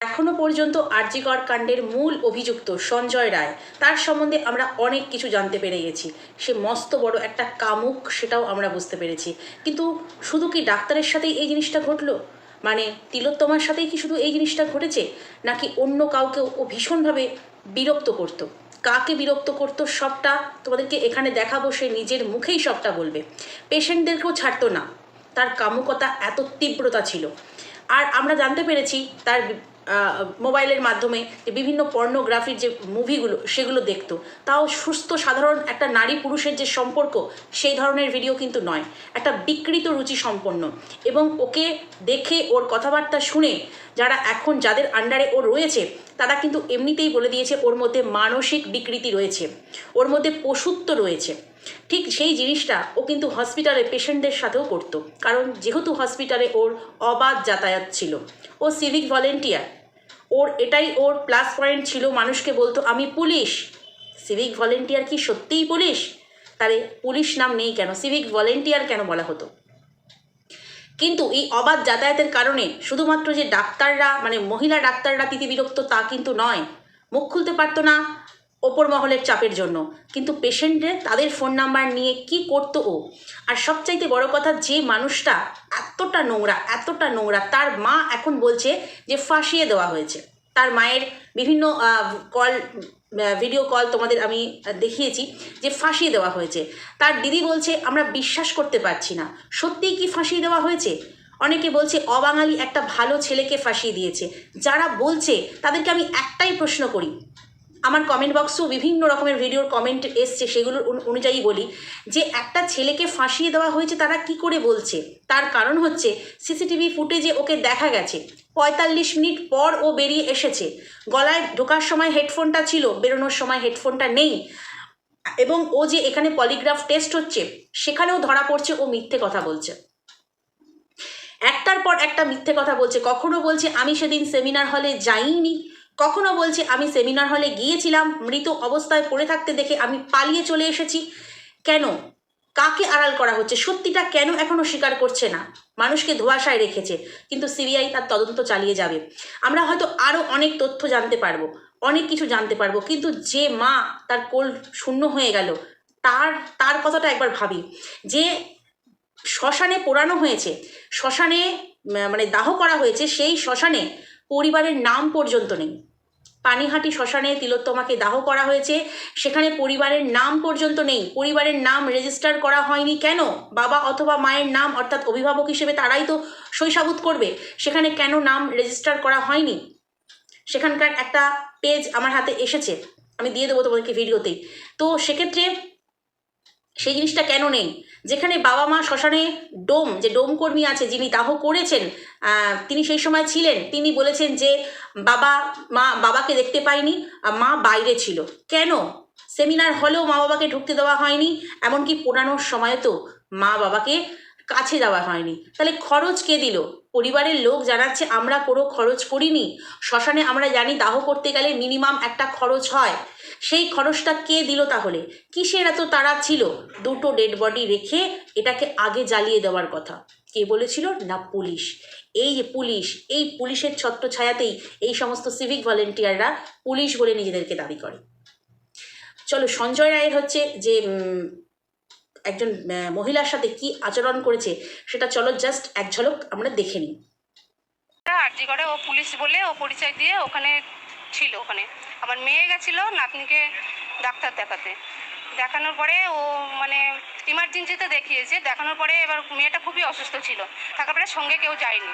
এখনও পর্যন্ত আরজিকর কাণ্ডের মূল অভিযুক্ত সঞ্জয় রায়, তার সম্বন্ধে আমরা অনেক কিছু জানতে পেরে গেছি। সে মস্ত বড় একটা কামুক, সেটাও আমরা বুঝতে পেরেছি। কিন্তু শুধু কি ডাক্তারের সাথেই এই জিনিসটা ঘটলো? মানে তিলোত্তমার সাথেই কি শুধু এই জিনিসটা ঘটেছে? নাকি অন্য কাউকেও ও ভীষণভাবে বিরক্ত করতো? কাকে বিরক্ত করতো সবটা তোমাদেরকে এখানে দেখাবো, সে নিজের মুখেই সবটা বলবে। পেশেন্টদেরকেও ছাড়তো না। তার কামুকতা এত তীব্রতা ছিল। আর আমরা জানতে পেরেছি তার মোবাইলের মাধ্যমে যে বিভিন্ন পর্নোগ্রাফির যে মুভিগুলো, সেগুলো দেখতো। তাও সুস্থ, সাধারণ একটা নারী পুরুষের যে সম্পর্ক, সেই ধরনের ভিডিও কিন্তু নয়। একটা বিকৃত রুচি সম্পন্ন। এবং ওকে দেখে ওর কথাবার্তা শুনে যারা এখন, যাদের আন্ডারে ও রয়েছে, তারা কিন্তু এমনিতেই বলে দিয়েছে, ওর মধ্যে মানসিক বিকৃতি রয়েছে। ওর মধ্যে পশুত্ব রয়েছে। ঠিক সেই জিনিসটা ও কিন্তু হসপিটালে পেশেন্টদের সাথেও করতো। কারণ যেহেতু হসপিটালে ওর অবাধ যাতায়াত ছিল, ও সিভিক ভলেন্টিয়ার ওর এটাই ওর প্লাস পয়েন্ট ছিল মানুষকে বলতো, আমি পুলিশ। সিভিক ভলেন্টিয়ার কি সত্যিই পুলিশ? তাহলে পুলিশ নাম নেই কেন? সিভিক ভলেন্টিয়ার কেন বলা হতো? কিন্তু এই অবাধ যাতায়াতের কারণে শুধুমাত্র যে ডাক্তাররা মানে মহিলা ডাক্তাররা তিতিবিরক্ত তা কিন্তু নয়। মুখ খুলতে পারতো না ওপর মহলের চাপের জন্য। কিন্তু পেশেন্টে তাদের ফোন নাম্বার নিয়ে কি করতো ও? আর সবচাইতে বড় কথা, যে মানুষটা এতটা নোংরা এতটা নোংরা, তার মা এখন বলছে যে ফাঁসিয়ে দেওয়া হয়েছে। তার মায়ের বিভিন্ন কল ভিডিও কল তোমাদের আমি দেখিয়েছি যে ফাঁসিয়ে দেওয়া হয়েছে। তার দিদি বলছে, আমরা বিশ্বাস করতে পারছি না। সত্যিই কি ফাঁসিয়ে দেওয়া হয়েছে? অনেকে বলছে, অবাঙালি একটা ভালো ছেলেকে ফাঁসিয়ে দিয়েছে। যারা বলছে, তাদেরকে আমি একটাই প্রশ্ন করি আমার কমেন্ট বক্সেও বিভিন্ন রকমের ভিডিওর কমেন্ট এসছে, সেগুলোর অনু- অনুযায়ী বলি। যে একটা ছেলেকে ফাঁসিয়ে দেওয়া হয়েছে, তারা কি করে বলছে? তার কারণ হচ্ছে সিসিটিভি ফুটেজে ওকে দেখা গেছে। পঁয়তাল্লিশ মিনিট পর ও বেরিয়ে এসেছে। গলায় ঢোকার সময় হেডফোনটা ছিল, বেরোনোর সময় হেডফোনটা নেই। এবং ও যে এখানে পলিগ্রাফ টেস্ট হচ্ছে, সেখানেও ধরা পড়ছে, ও মিথ্যে কথা বলছে। একটার পর একটা মিথ্যে কথা বলছে। কখনো বলছে, আমি সেদিন সেমিনার হলে যাইনি। কখনো বলছে, আমি সেমিনার হলে গিয়েছিলাম, মৃত অবস্থায় পড়ে থাকতে দেখে আমি পালিয়ে চলে এসেছি। কেন? কাকে আড়াল করা হচ্ছে? সত্যিটা কেন এখনও স্বীকার করছে না? মানুষকে ধোয়াশায় রেখেছে, কিন্তু সিবিআই তার তদন্ত চালিয়ে যাবে। আমরা হয়তো আরও অনেক তথ্য জানতে পারব, অনেক কিছু জানতে পারব, কিন্তু যে মা তার কোল শূন্য হয়ে গেল, তার তার কথাটা একবার ভাবি। যে শ্মশানে পোড়ানো হয়েছে, শ্মশানে মানে দাহ করা হয়েছে, সেই শ্মশানে পরিবারের নাম পর্যন্ত নেই। পানিহাটি শ্মশানে তিলোত্তমাকে দাহ করা হয়েছে। সেখানে পরিবারের নাম পর্যন্ত নেই। পরিবারের নাম রেজিস্টার করা হয়নি কেন? বাবা অথবা মায়ের নাম অর্থাৎ অভিভাবক হিসেবে তারাই তো শৈশাবুত করবে। সেখানে কেন নাম রেজিস্টার করা হয়নি? সেখানকার একটা পেজ আমার হাতে এসেছে। আমি দিয়ে দেবো তোমাদেরকে ভিডিওতেই তো সেক্ষেত্রে সেই জিনিসটা কেন নেই? যেখানে বাবা মা শ্মশানে ডোম, যে ডোম কর্মী আছে যিনি দাহ করেছেন তিনি সেই সময় ছিলেন। তিনি বলেছেন যে বাবা মা, বাবাকে দেখতে পায়নি, আর মা বাইরে ছিল। কেন? সেমিনার হলেও মা বাবাকে ঢুকতে দেওয়া হয়নি, এমনকি পোড়ানোর সময় তো মা বাবাকে কাছে দেওয়া হয়নি। তাহলে খরচ কে দিল? পরিবারের লোক জানাচ্ছে, আমরা কোনো খরচ করিনি। শ্মশানে আমরা জানি দাহ করতে গেলে মিনিমাম একটা খরচ হয়। সেই খরচটা কে দিল তাহলে? কিসের এত তারা ছিল? দুটো ডেড বডি রেখে এটাকে আগে জ্বালিয়ে দেওয়ার কথা। কে বলেছিল? না, পুলিশ। এই যে পুলিশ, এই পুলিশের ছত্র ছায়াতেই এই সমস্ত সিভিক ভলেন্টিয়াররা পুলিশ বলে নিজেদেরকে দাবি করে। চলো, সঞ্জয় রায়ের হচ্ছে যে একজন মহিলার সাথে কি আচরণ করেছে সেটা চলো জাস্ট এক ঝলক আমরা দেখে নিই। আরজি করে ও পুলিশ বলে ও পরিচয় দিয়ে ওখানে ছিল ওখানে। আমার মেয়ে গেছিল নাতনিকে ডাক্তার দেখাতে। দেখানোর পরে ও মানে ইমার্জেন্সিতে দেখিয়েছে। দেখানোর পরে এবার মেয়েটা খুবই অসুস্থ ছিল। থাকার পরে সঙ্গে কেউ যায়নি।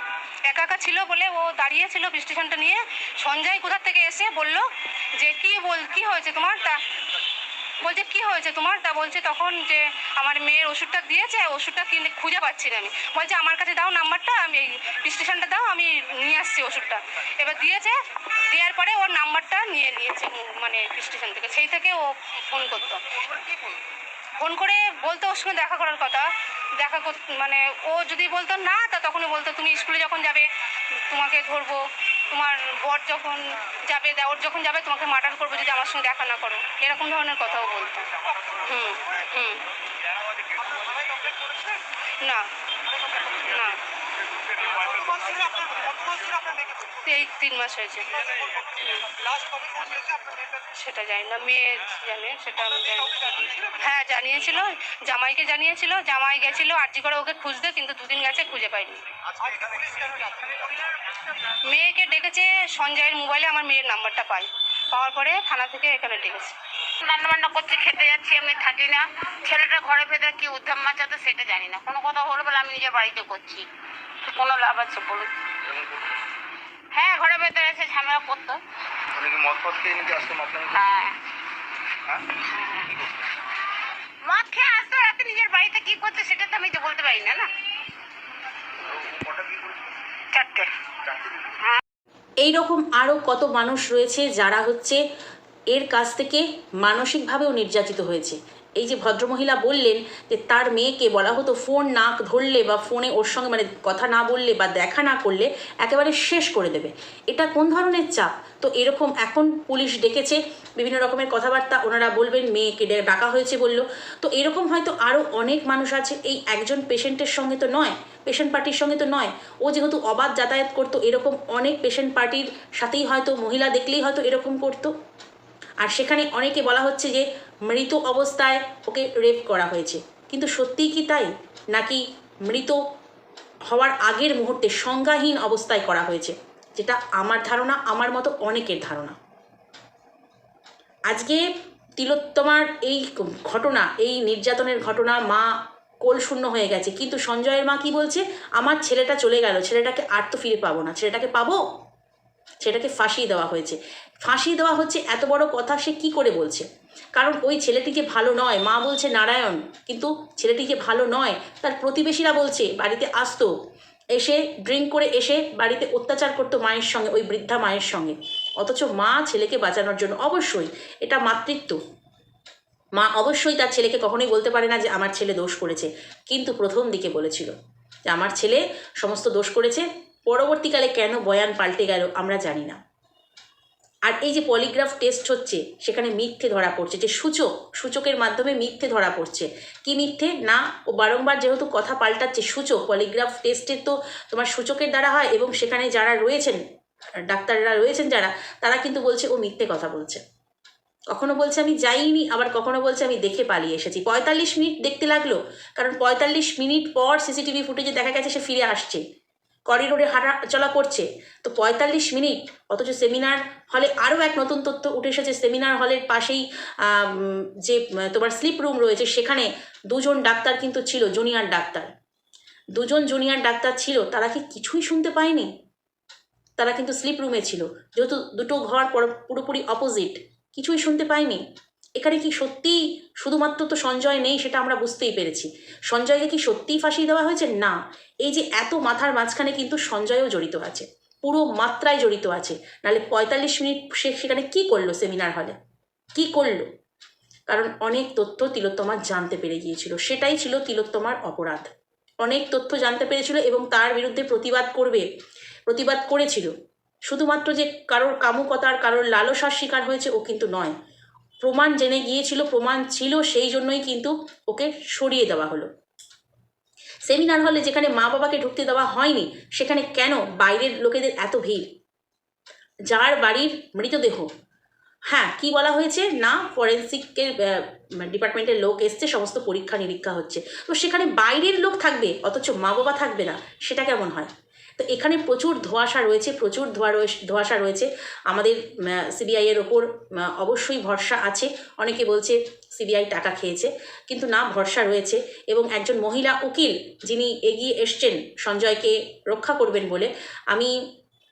একা একা ছিল বলে ও দাঁড়িয়েছিল স্টেশনটা নিয়ে। সঞ্জয় কোথার থেকে এসে বলল যে, কি বল, কি হয়েছে তোমার? তা বলছে, কি হয়েছে তোমার? তা বলছে তখন যে আমার মেয়ের ওষুধটা দিয়েছে ওষুধটা কিনে খুঁজে পাচ্ছি না আমি। বলছে আমার কাছে দাও নাম্বারটা আমি এই স্টেশনটা দাও আমি নিয়ে আসছি ওষুধটা। এবার দিয়েছে দেওয়ার পরে ওর নাম্বারটা নিয়ে নিয়েছে মানে স্টেশন থেকে। সেই থেকে ও ফোন করতো। ফোন করে বলতো ওর সঙ্গে দেখা করার কথা। দেখা কর মানে ও যদি বলতো না তা তখনই বলতো তুমি স্কুলে যখন যাবে তোমাকে ধরবো। তোমার বর যখন যাবে দেওর যখন যাবে তোমাকে মার্ডার করব যদি আমার সঙ্গে দেখা না করো। এরকম ধরনের কথাও বলতো। হুম হুম। না না। এই তিন মাস হয়েছে। সেটা জানি না, মেয়ে জানে, সেটা হ্যাঁ জানিয়েছিল, জামাইকে জানিয়েছিল, জামাই গেছিল, আর্জি করে ওকে খুঁজতে, কিন্তু দুদিন গেছে, খুঁজে পাইনি। মেয়েকে ডেকেছে সঞ্জয়ের মোবাইলে, আমার মেয়ের নাম্বারটা পাই। পাওয়ার পরে থানা থেকে এখানে ডেকেছে। রান্না বান্না করছি খেতে যাচ্ছি আমি থাকি না। ছেলেটা ঘরে ভেতরে কি উদ্ধাম মাচাতে সেটা জানি না। কোনো কথা হলো বলে আমি নিজের বাড়িতে করছি। কোনো লাভ আছে বলুন? হ্যাঁ ঘরে ভেতরে এসে ঝামেলা করতো। উনি কি মদ ফদ খেয়ে আসতো হ্যাঁ। মদ খেয়ে আসতো রাতে নিজের বাড়িতে কি করতে সেটা তো আমি তো বলতে পারি না না? কটা কি চারটে। চারটে আরও কত মানুষ রয়েছে যারা হচ্ছে এর কাছ থেকে মানসিকভাবেও নির্যাতিত হয়েছে। এই যে ভদ্রমহিলা বললেন যে তার মেয়েকে বলা হতো ফোন না ধরলে বা ফোনে ওর সঙ্গে মানে কথা না বললে বা দেখা না করলে একেবারে শেষ করে দেবে। এটা কোন ধরনের চাপ? তো এরকম এখন পুলিশ ডেকেছে, বিভিন্ন রকমের কথাবার্তা, ওনারা বলবেন মেয়েকে ডাকা হয়েছে বলল। তো এরকম হয়তো আরও অনেক মানুষ আছে, এই একজন পেশেন্টের সঙ্গে তো নয়, পেশেন্ট পার্টির সঙ্গে তো নয়। ও যেহেতু অবাধ যাতায়াত করতো, এরকম অনেক পেশেন্ট পার্টির সাথেই হয়তো মহিলা দেখলেই হয়তো এরকম করতো। আর সেখানে অনেকে বলা হচ্ছে যে মৃত অবস্থায় ওকে রেপ করা হয়েছে। কিন্তু সত্যিই কি তাই? নাকি মৃত হওয়ার আগের মুহূর্তে সংজ্ঞাহীন অবস্থায় করা হয়েছে? যেটা আমার ধারণা, আমার মতো অনেকের ধারণা। আজকে তিলোত্তমার এই ঘটনা, এই নির্যাতনের ঘটনা, মা কোল শূন্য হয়ে গেছে। কিন্তু সঞ্জয়ের মা কি বলছে? আমার ছেলেটা চলে গেল, ছেলেটাকে আর তো ফিরে পাবো না। ছেলেটাকে পাবো? সেটাকে ফাঁসিয়ে দেওয়া হয়েছে। ফাঁসিয়ে দেওয়া হচ্ছে এত বড় কথা সে কি করে বলছে? কারণ ওই ছেলেটিকে ভালো নয়, মা বলছে, নারায়ণ। কিন্তু ছেলেটিকে ভালো নয়, তার প্রতিবেশীরা বলছে, বাড়িতে আসতো। এসে ড্রিঙ্ক করে এসে বাড়িতে অত্যাচার করতো মায়ের সঙ্গে, ওই বৃদ্ধা মায়ের সঙ্গে। অথচ মা ছেলেকে বাঁচানোর জন্য অবশ্যই এটা মাতৃত্ব। মা অবশ্যই তার ছেলেকে কখনোই বলতে পারে না যে, আমার ছেলে দোষ করেছে। কিন্তু প্রথম দিকে বলেছিল যে, আমার ছেলে সমস্ত দোষ করেছে পরবর্তীকালে কেন বয়ান পাল্টে গেল আমরা জানি না। আর এই যে পলিগ্রাফ টেস্ট হচ্ছে, সেখানে মিথ্যে ধরা পড়ছে, যে সূচক, সূচকের মাধ্যমে মিথ্যে ধরা পড়ছে। কি মিথ্যে? না, ও বারংবার যেহেতু কথা পাল্টাচ্ছে, সূচক, পলিগ্রাফ টেস্টের তো তোমার সূচকের দ্বারা হয় এবং সেখানে যারা রয়েছেন, ডাক্তাররা রয়েছেন যারা, তারা কিন্তু বলছে ও মিথ্যে কথা বলছে। কখনো বলছে আমি যাইনি, আবার কখনো বলছে আমি দেখে পালিয়ে এসেছি। পঁয়তাল্লিশ মিনিট দেখতে লাগল, কারণ পঁয়তাল্লিশ মিনিট পর সিসিটিভি ফুটেজে দেখা গেছে সে ফিরে আসছে। করিডোরে হাঁটা চলা করছে। তো পঁয়তাল্লিশ মিনিট, অথচ সেমিনার হলে আরও এক নতুন তথ্য উঠে এসেছে। সেমিনার হলের পাশেই যে, তোমার স্লিপ রুম রয়েছে, সেখানে দুজন ডাক্তার কিন্তু ছিল, জুনিয়র ডাক্তার। দুজন জুনিয়র ডাক্তার ছিল, তারা কি কিছুই শুনতে পায়নি? তারা কিন্তু স্লিপ রুমে ছিল, যেহেতু দুটো ঘর পর- পুরোপুরি অপোজিট কিছুই শুনতে পায়নি। এখানে কি সত্যিই শুধুমাত্র তো সঞ্জয় নেই সেটা আমরা বুঝতেই পেরেছি। সঞ্জয়কে কি সত্যিই ফাঁসি দেওয়া হয়েছে? না। এই যে এত মাথার মাঝখানে কিন্তু সঞ্জয়ও জড়িত আছে। পুরো মাত্রায় জড়িত আছে। নাহলে পঁয়তাল্লিশ মিনিট সে সেখানে কি করল সেমিনার হলে? কি করল? কারণ অনেক তথ্য তিলোত্তমার জানতে পেরে গিয়েছিল। সেটাই ছিল তিলোত্তমার অপরাধ। অনেক তথ্য জানতে পেরেছিল এবং তার বিরুদ্ধে প্রতিবাদ করবে, প্রতিবাদ করেছিল। শুধুমাত্র যে কারোর কামুকতার, কারোর লালসার শিকার হয়েছে ও কিন্তু নয়। প্রমাণ জেনে গিয়েছিল, প্রমাণ ছিল, সেই জন্যই কিন্তু ওকে সরিয়ে দেওয়া হলো। সেমিনার হলে যেখানে মা বাবাকে ঢুকতে দেওয়া হয়নি, সেখানে কেন বাইরের লোকেদের এত ভিড়? যার বাড়ির মৃতদেহ। হ্যাঁ কি বলা হয়েছে? না ফরেন্সিকের ডিপার্টমেন্টের লোক এসছে, সমস্ত পরীক্ষা নিরীক্ষা হচ্ছে। তো সেখানে বাইরের লোক থাকবে, অথচ মা বাবা থাকবে না, সেটা কেমন হয়? তো এখানে প্রচুর ধোঁয়াশা রয়েছে, প্রচুর ধোয়া ধোঁয়াশা রয়েছে। আমাদের সিবিআইয়ের ওপর অবশ্যই ভরসা আছে। অনেকে বলছে সিবিআই টাকা খেয়েছে, কিন্তু না, ভরসা রয়েছে। এবং একজন মহিলা উকিল যিনি এগিয়ে এসছেন, সঞ্জয়কে রক্ষা করবেন বলে, আমি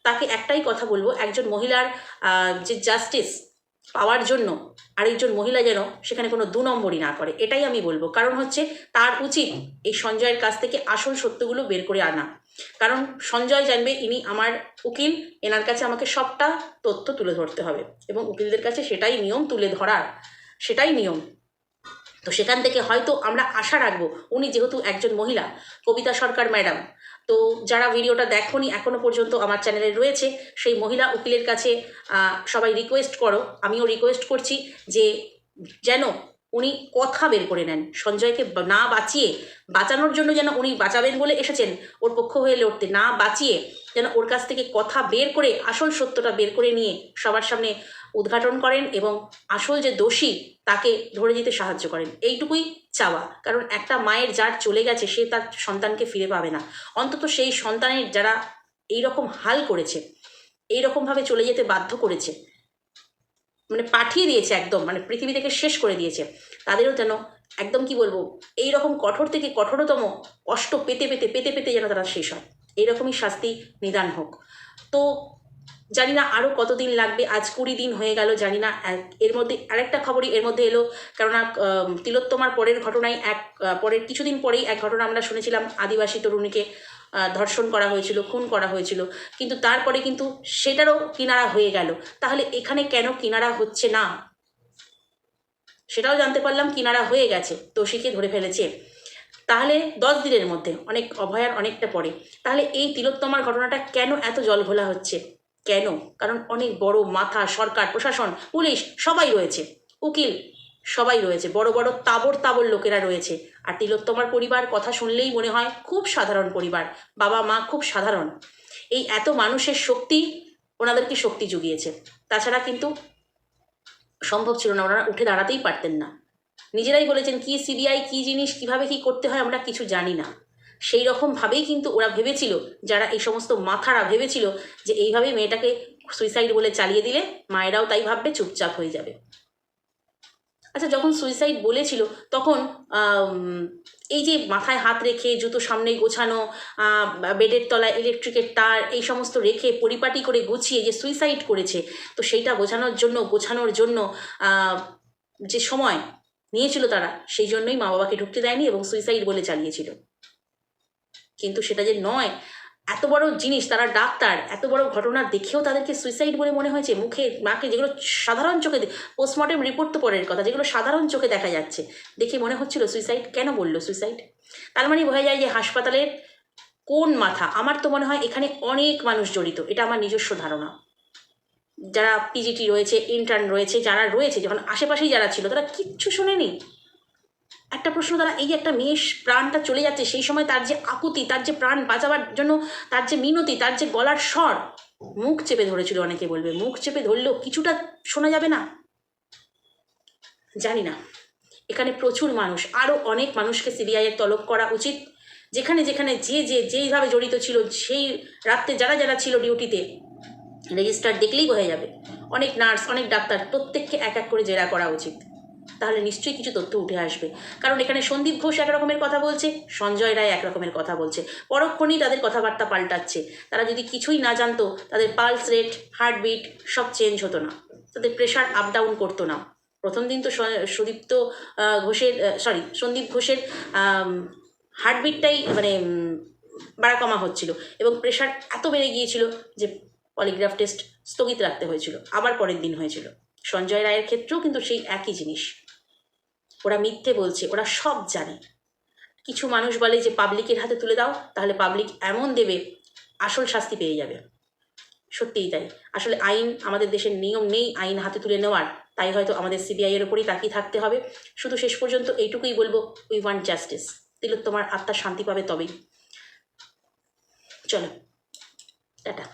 তাকে একটাই কথা বলব, একজন মহিলার যে জাস্টিস পাওয়ার জন্য আরেকজন মহিলা যেন সেখানে কোনো দু নম্বরই না করে, এটাই আমি বলব। কারণ হচ্ছে তার উচিত এই সঞ্জয়ের কাছ থেকে আসল সত্যগুলো বের করে আনা। কারণ সঞ্জয় জানবে ইনি আমার উকিল, এনার কাছে আমাকে সবটা তথ্য তুলে ধরতে হবে এবং উকিলদের কাছে সেটাই নিয়ম তুলে ধরার, সেটাই নিয়ম। তো সেখান থেকে হয়তো আমরা আশা রাখব, উনি যেহেতু একজন মহিলা, কবিতা সরকার ম্যাডাম তো যারা ভিডিওটা দেখোনি, এখনও পর্যন্ত আমার চ্যানেলে রয়েছে, সেই মহিলা উকিলের কাছে সবাই রিকোয়েস্ট করো। আমিও রিকোয়েস্ট করছি যে, যেন উনি কথা বের করে নেন, সঞ্জয়কে না বাঁচিয়ে, বাঁচানোর জন্য যেন উনি বাঁচাবেন বলে এসেছেন, ওর পক্ষ হয়ে লড়তে না বাঁচিয়ে, যেন ওর কাছ থেকে কথা বের করে, আসল সত্যটা বের করে নিয়ে সবার সামনে উদ্ঘাটন করেন এবং আসল যে দোষী তাকে ধরে যেতে সাহায্য করেন। এইটুকুই চাওয়া। কারণ একটা মায়ের যার চলে গেছে, সে তার সন্তানকে ফিরে পাবে না। অন্তত সেই সন্তানের যারা এই রকম হাল করেছে এই রকমভাবে চলে যেতে বাধ্য করেছে মানে পাঠিয়ে দিয়েছে একদম মানে পৃথিবী থেকে শেষ করে দিয়েছে, তাদেরও যেন একদম কি বলব এই রকম কঠোর থেকে কঠোরতম কষ্ট পেতে পেতে পেতে পেতে যেন তারা শেষ হয়। এইরকমই শাস্তি নিদান হোক। তো জানি না আরও কতদিন লাগবে, আজ কুড়ি দিন হয়ে গেল, জানি না এর মধ্যে আরেকটা খবরই এর মধ্যে এলো, কেননা তিলোত্তমার পরের ঘটনায় এক পরের কিছুদিন পরেই এক ঘটনা আমরা শুনেছিলাম, আদিবাসী তরুণীকে ধর্ষণ করা হয়েছিল, খুন করা হয়েছিল, কিন্তু তারপরে কিন্তু সেটারও কিনারা হয়ে গেল, তাহলে এখানে কেন কিনারা হচ্ছে না? সেটাও জানতে পারলাম, কিনারা হয়ে গেছে, দোষীকে ধরে ফেলেছে। তাহলে দশ দিনের মধ্যে, অনেক অভয়ার অনেকটা পরে, তাহলে এই তিলোত্তমার ঘটনাটা কেন এত জলঘোলা হচ্ছে? কেন? কারণ অনেক বড় মাথা, সরকার, প্রশাসন, পুলিশ সবাই রয়েছে। উকিল সবাই রয়েছে। বড় বড় তাবর তাবর লোকেরা রয়েছে। আর তিলোত্তমার পরিবার কথা শুনলেই মনে হয় খুব সাধারণ পরিবার। বাবা, মা খুব সাধারণ। এই এত মানুষের শক্তি ওনাদেরকে শক্তি জুগিয়েছে। তাছাড়া কিন্তু সম্ভব ছিল না, ওনারা উঠে দাঁড়াতেই পারতেন না। নিজেরাই বলেছেন, কি সিবিআই, কি জিনিস, কীভাবে কি করতে হয় আমরা কিছু জানি না। সেই রকমভাবেই কিন্তু ওরা ভেবেছিল, যারা এই সমস্ত মাথারা ভেবেছিল যে এইভাবে মেয়েটাকে সুইসাইড বলে চালিয়ে দিলে, মায়েরাও তাই ভাববে, চুপচাপ হয়ে যাবে। আচ্ছা যখন সুইসাইড বলেছিল, তখন এই যে মাথায় হাত রেখে, জুতো সামনে গোছানো বেডের তলায় ইলেকট্রিকের তার, এই সমস্ত রেখে পরিপাটি করে গুছিয়ে যে সুইসাইড করেছে, তো সেইটা বোঝানোর জন্য, গোছানোর জন্য যে সময় নিয়েছিল তারা, সেই জন্যই মা বাবাকে ঢুকতে দেয়নি এবং সুইসাইড বলে চালিয়েছিল। কিন্তু সেটা যে নয়, এত বড় জিনিস, তারা ডাক্তার, এত বড় ঘটনা দেখেও তাদেরকে সুইসাইড বলে মনে হয়েছে। মুখে মাকে যেগুলো সাধারণ চোখে পোস্টমর্টেম রিপোর্ট তো পরের কথা, যেগুলো সাধারণ চোখে দেখা যাচ্ছে, দেখে মনে হচ্ছিল সুইসাইড কেন বলল সুইসাইড তার মানে বোঝা যায় যে হাসপাতালের কোন মাথা? আমার তো মনে হয় এখানে অনেক মানুষ জড়িত, এটা আমার নিজস্ব ধারণা। যারা পিজিটি রয়েছে ইন্টার্ন রয়েছে, যারা রয়েছে, যখন আশেপাশেই যারা ছিল, তারা কিচ্ছু শোনেনি। একটা প্রশ্ন তারা, এই যে একটা মেয়ের প্রাণটা চলে যাচ্ছে, সেই সময় তার যে আকুতি, তার যে প্রাণ বাঁচাবার জন্য তার যে মিনতি, তার যে গলার স্বর, মুখ চেপে ধরেছিল অনেকে বলবে। মুখ চেপে ধরলেও কিছুটা শোনা যাবে না? জানি না। এখানে প্রচুর মানুষ আরও অনেক মানুষকে সিবিআইয়ের তলব করা উচিত। যেখানে যেখানে যে যে, যেইভাবে জড়িত ছিল, সেই রাত্রে যারা যারা ছিল ডিউটিতে, রেজিস্টার দেখলেই বোঝা যাবে। অনেক নার্স, অনেক ডাক্তার, প্রত্যেককে এক এক করে জেরা করা উচিত। তাহলে নিশ্চয়ই কিছু তথ্য উঠে আসবে। কারণ এখানে সন্দীপ ঘোষ এক রকমের কথা বলছে, সঞ্জয় রায় এক রকমের কথা বলছে। পরক্ষণেই তাদের কথাবার্তা পাল্টাচ্ছে। তারা যদি কিছুই না জানতো, তাদের পালস রেট, হার্টবিট সব চেঞ্জ হতো না। তাদের প্রেশার আপ ডাউন করতো না। প্রথম দিন তো সুদীপ্ত ঘোষের সরি সন্দীপ ঘোষের হার্টবিটটাই মানে বাড়া কমা হচ্ছিল এবং প্রেশার এত বেড়ে গিয়েছিল যে পলিগ্রাফ টেস্ট স্থগিত রাখতে হয়েছিল। আবার পরের দিন হয়েছিল। সঞ্জয় রায়ের ক্ষেত্রেও কিন্তু সেই একই জিনিস। ওরা মিথ্যে বলছে, ওরা সব জানে। কিছু মানুষ বলে যে, পাবলিকের হাতে তুলে দাও, তাহলে পাবলিক এমন দেবে, আসল শাস্তি পেয়ে যাবে। সত্যিই তাই। আসলে আইন, আমাদের দেশের নিয়ম নেই আইন হাতে তুলে নেওয়ার। তাই হয়তো আমাদের সিবিআইয়ের ওপরেই তাকিয়ে থাকতে হবে। শুধু শেষ পর্যন্ত এইটুকুই বলব উই ওয়ান্ট জাস্টিস তিলোত্তমার আত্মা শান্তি পাবে তবেই। চলো, টাটা।